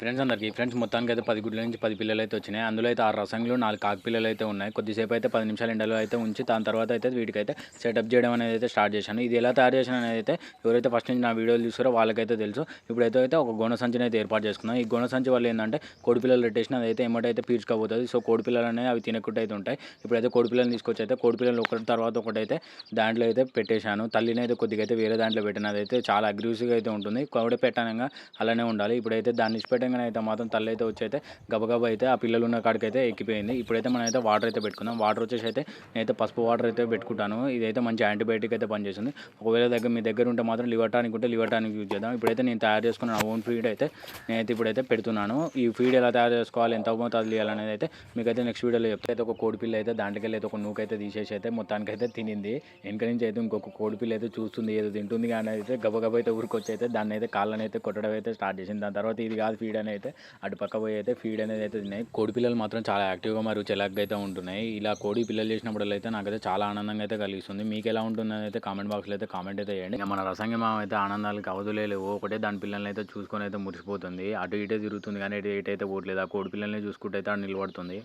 Friends అందరికీ. Friends మొత్తానికి అయితే పది గుడ్ల నుంచి పది పిల్లలు అయితే వచ్చినాయి. అందులో అయితే ఆరు రసంగులు నాలుగు కాకి పిల్లలు అయితే ఉన్నాయి. కొద్దిసేపు అయితే పది నిమిషాలు ఎండలో అయితే ఉంచి దాని తర్వాత అయితే వీటికైతే సెటప్ చేయడం అనేది అయితే స్టార్ట్ చేశాను. ఇది ఎలా తయారు చేశాను అనేది అయితే ఎవరైతే ఫస్ట్ నుంచి నా వీడియోలు చూసారో వాళ్ళకైతే తెలుసు. ఇప్పుడైతే అయితే ఒక గోన సంచిని అయితే ఏర్పాటు చేసుకున్నాం ఈ గోన సంచి వల్ల ఏంటంటే కోడి పిల్లలు పెట్టేసిన అదైతే ఏమంటైతే పీల్చుకోబోతుంది. సో కోడి పిల్లలు అనేవి అవి తినకుండా అయితే ఉంటాయి. ఇప్పుడైతే కోడి పిల్లలు తీసుకొచ్చి అయితే కోడి పిల్లలు ఒకటి తర్వాత ఒకటి అయితే దాంట్లో అయితే పెట్టేశాను. తల్లిని అయితే కొద్దిగా అయితే వేరే దాంట్లో పెట్టినది అయితే చాలా అగ్రెసివ్గా అయితే ఉంటుంది. కోడి పెట్టానంగా అలానే ఉండాలి. ఇప్పుడైతే దాన్ని ఇచ్చిపెట్టంగానే అయితే మాత్రం తల్లి అయితే వచ్చి అయితే గబగబా అయితే ఆ పిల్లలు ఉన్న కాడికైతే ఎక్కిపోయింది. ఇప్పుడైతే మనం అయితే వాటర్ అయితే పెట్టుకుందాం వాటర్ వచ్చేసి అయితే నేనైతే పసుపు వాటర్ అయితే పెట్టుకుంటాను. ఇదైతే మంచి యాంటీబయాటిక్ అయితే పనిచేస్తుంది. ఒకవేళ దగ్గర మీ దగ్గర ఉంటే మాత్రం లివర్ టానిక్ ఉంటే లివర్ టానిక్ యూజ్ చేద్దాం. ఇప్పుడైతే నేను తయారు చేసుకున్న నా ఓన్ ఫీడ్ అయితే నేనైతే ఇప్పుడైతే పెడుతున్నాను. ఈ ఫీడ్ ఎలా తయారు చేసుకోవాలి ఎంత మోతాదు తీయాలనేది అయితే మీకైతే నెక్స్ట్ వీడియోలో చెప్తే. అయితే ఒక కోడి పిల్ల అయితే దాంట్లోకి అయితే ఒక నూకైతే తీసేసి అయితే మొత్తానికి అయితే తినింది. వెనక నుంచి అయితే ఇంకొక కోడి పిల్ల అయితే చూస్తుంది ఏదో తింటుంది కానీ అయితే గబగబ అయితే ఊరికొచ్చి అయితే దాన్ని అయితే కాళ్ళని అయితే కొట్టడం అయితే స్టార్ట్ చేసింది. దాని తర్వాత ఇది కాదు ఫీడ్ అని అయితే అటు పక్క పోయి అయితే ఫీడ్ అనేది అయితే తిన్నాయి. కోడి పిల్లలు మాత్రం చాలా యాక్టివ్గా మరియు చెలాక్గా అయితే ఉంటున్నాయి. ఇలా కోడి పిల్లలు చేసినప్పుడు అయితే నాకైతే చాలా ఆనందంగా అయితే కలిగిస్తుంది. మీకు ఎలా ఉంటుందని అయితే కామెంట్ బాక్స్లో అయితే కామెంట్ అయితే చేయండి. మన రసంగి మామ అయితే ఆనందాలకు అవధులేవు ఒకటే దాని పిల్లల్ని అయితే చూసుకొని అయితే మురిసిపోతుంది. అటు ఇటే తిరుగుతుంది కానీ ఇటు ఇటైతే పోవట్లేదు. ఆ కోడి పిల్లల్ని చూసుకుంటే అయితే నిలబడుతుంది.